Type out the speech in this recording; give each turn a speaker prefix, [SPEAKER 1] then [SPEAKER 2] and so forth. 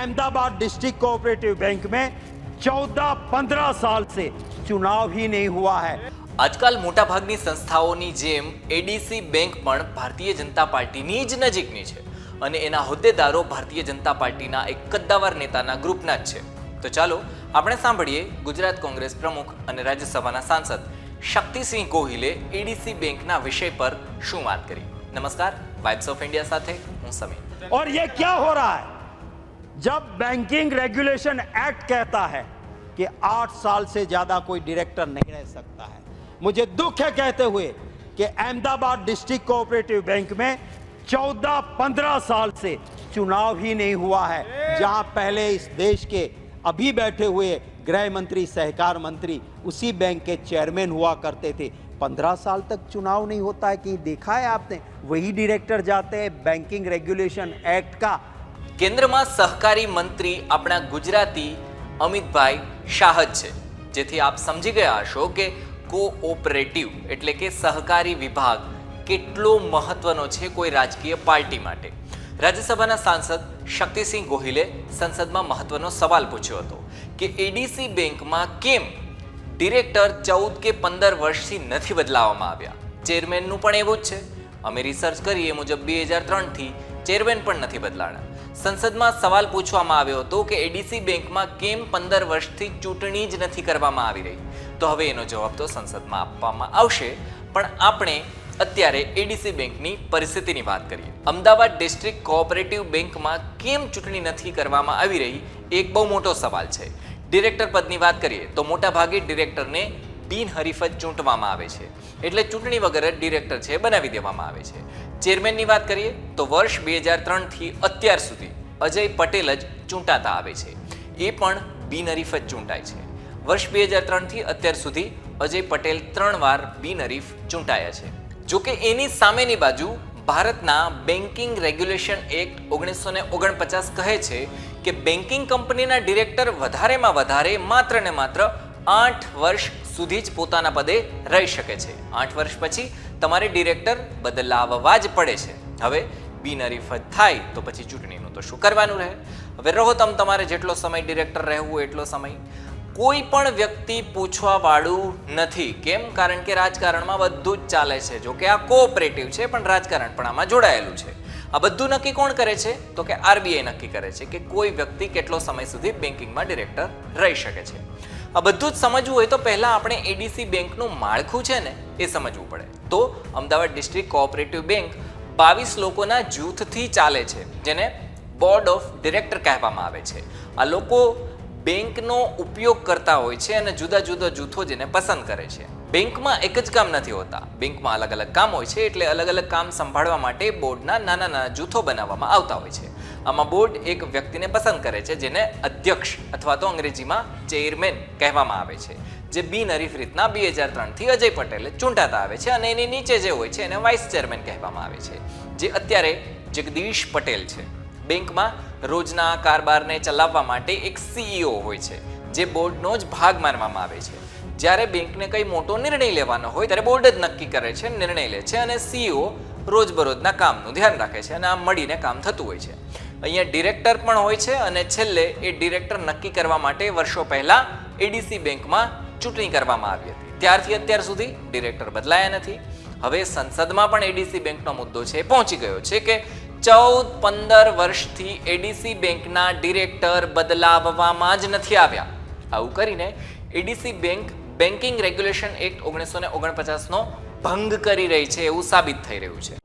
[SPEAKER 1] Ahmedabad district cooperative bank में 14-15 साल से चुनाव ही नहीं हुआ है
[SPEAKER 2] આજકાલ મોટાભાગની સંસ્થાઓની જેમ એડીસી બેંક પણ ભારતીય જનતા પાર્ટીની જ નજીકની છે અને એના હોદ્દેદારો ભારતીય જનતા પાર્ટીના એક કદ્દાવર નેતાના ગ્રુપના જ છે તો ચાલો આપણે સાંભળીએ ગુજરાત કોંગ્રેસ પ્રમુખ અને રાજ્યસભાના સાંસદ શક્તિસિંહ ગોહિલે એડીસી બેંકના વિષય પર શું વાત કરી નમસ્કાર વાઇબ્સ ઓફ ઇન્ડિયા સાથે હું સમીર
[SPEAKER 1] और ये क्या हो रहा है जब बैंकिंग रेगुलेशन एक्ट कहता है कि आठ साल से ज़्यादा कोई डायरेक्टर नहीं रह सकता है। मुझे दुख है कहते हुए कि अहमदाबाद डिस्ट्रिक्ट कोऑपरेटिव बैंक में 14-15 साल से चुनाव ही नहीं हुआ है, जहाँ पहले इस देश के अभी बैठे हुए गृह मंत्री, सहकार मंत्री, उसी बैंक के चेयरमैन हुआ करते थे। पंद्रह साल तक चुनाव नहीं होता है कि देखा है आपने? वही डायरेक्टर जाते हैं। बैंकिंग रेगुलेशन एक्ट का
[SPEAKER 2] કેન્દ્રમાં સહકારી મંત્રી આપણા ગુજરાતી અમિતભાઈ શાહ છે. જેથી આપ સમજી ગયા હશો કે કોઓપરેટિવ એટલે કે સહકારી વિભાગ કેટલો મહત્વનો છે કોઈ રાજકીય પાર્ટી માટે. રાજ્યસભાના સાંસદ શક્તિસિંહ ગોહિલે સંસદમાં મહત્વનો સવાલ પૂછ્યો હતો કે એડીસી બેંકમાં કેમ ડિરેક્ટર ચૌદ કે પંદર વર્ષથી નથી બદલાવવામાં આવ્યા? ચેરમેનનું પણ એવું જ છે. અમે રિસર્ચ કરીએ મુજબ બે હજાર ત્રણથી ચેરમેન પણ નથી બદલાણા. સંસદમાં સવાલ પૂછવામાં આવ્યો હતો કે એડીસી બેંકમાં કેમ પંદર વર્ષથી ચૂંટણી જ નથી કરવામાં આવી રહી? તો હવે એનો જવાબ તો સંસદમાં આપવામાં આવશે. પણ આપણે અત્યારે એડીસી બેંકની પરિસ્થિતિની વાત કરીએ. અમદાવાદ ડિસ્ટ્રિક્ટ કોઓપરેટિવ બેંકમાં કેમ ચૂંટણી નથી કરવામાં આવી રહી? એક બહુ મોટો સવાલ છે. ડિરેક્ટર પદની વાત કરીએ તો મોટા ભાગે ડિરેક્ટરને બિનહરીફ જ ચૂંટવામાં આવે છે. એટલે ચૂંટણી વગર જ ડિરેક્ટર છે બનાવી દેવામાં આવે છે. ચેરમેનની વાત કરીએ તો વર્ષ બે હજાર ત્રણથી અત્યાર સુધી અજય પટેલ જ ચૂંટાતા આવે છે. એ પણ બિનહરીફ જ ચૂંટાય છે. વર્ષ બે હજાર ત્રણથી અત્યાર સુધી અજય પટેલ ત્રણ વાર બિનહરીફ ચૂંટાયા છે. જોકે એની સામેની બાજુ ભારતના બેન્કિંગ રેગ્યુલેશન એક્ટ ઓગણીસો ને ઓગણપચાસ કહે છે કે બેન્કિંગ કંપનીના ડિરેક્ટર વધારેમાં વધારે માત્ર ને માત્ર આઠ વર્ષ સુધી જ પોતાના પદે રહી શકે છે. આઠ વર્ષ પછી તમારે ડિરેક્ટર બદલાવવા જ પડે છે. હવે બિનહરીફ થાય તો પછી ચૂંટણીનું તો શું કરવાનું રહે? હવે રહો તમ તમારે જેટલો સમય ડિરેક્ટર રહેવું એટલો સમય. કોઈ પણ વ્યક્તિ પૂછવા વાળું નથી. કેમ? કારણ કે રાજકારણમાં બધું જ ચાલે છે. જો કે આ કોઓપરેટિવ છે, પણ રાજકારણ પણ આમાં જોડાયેલું છે. આ બધું નક્કી કોણ કરે છે? તો કે આરબીઆઈ નક્કી કરે છે કે કોઈ વ્યક્તિ કેટલો સમય સુધી બેન્કિંગમાં ડિરેક્ટર રહી શકે છે. આ બધું જ સમજવું હોય તો પહેલાં આપણે એડીસી બેંકનું માળખું છે ને, એ સમજવું પડે. તો અમદાવાદ ડિસ્ટ્રિક્ટ કોઓપરેટિવ બેંક બાવીસ લોકોના જૂથથી ચાલે છે, જેને બોર્ડ ઓફ ડિરેક્ટર કહેવામાં આવે છે. આ લોકો બેંકનો ઉપયોગ કરતા હોય છે અને જુદા જુદા જૂથો જેને પસંદ કરે છે. બેંકમાં એક જ કામ નથી હોતા. બેંકમાં અલગ અલગ કામ હોય છે એટલે અલગ અલગ કામ સંભાળવા માટે બોર્ડના નાના નાના જૂથો બનાવવામાં આવતા હોય છે. આમાં બોર્ડ એક વ્યક્તિને પસંદ કરે છે, જેને અધ્યક્ષ અથવા તો અંગ્રેજીમાં ચેરમેન કહેવામાં આવે છે. જે બિનહરીફ રીતના બે હજાર ત્રણથી અજય પટેલે ચૂંટાતા આવે છે અને એની નીચે જે હોય છે એને વાઇસ ચેરમેન કહેવામાં આવે છે. જે અત્યારે જગદીશ પટેલ છે. બેંકમાં રોજના કારબારને ચલાવવા માટે એક સીઈઓ હોય છે, જે બોર્ડનો જ ભાગ માનવામાં આવે છે. જ્યારે બેંકને કંઈ મોટો નિર્ણય લેવાનો હોય ત્યારે બોર્ડ જ નક્કી કરે છે, નિર્ણય લે છે અને સીઈઓ રોજબરોજના કામનું ધ્યાન રાખે છે અને આમ મળીને કામ થતું હોય છે. અહીંયા ડિરેક્ટર પણ હોય છે અને છેલ્લે એ ડિરેક્ટર નક્કી કરવા માટે વર્ષો પહેલા એડીસી બેંકમાં ચૂંટણી કરવામાં આવી હતી. ત્યારથી અત્યાર સુધી ડિરેક્ટર બદલાયા નથી. હવે સંસદમાં પણ એડીસી બેંકનો મુદ્દો છે પહોંચી ગયો છે કે ચૌદ પંદર વર્ષથી એડીસી બેંકના ડિરેક્ટર બદલાવવામાં જ નથી આવ્યા. આવું કરીને ADC bank banking regulation act ઓગણીસો ઓગણપચાસનો ભંગ કરી રહી છે એવું સાબિત થઈ રહ્યું છે.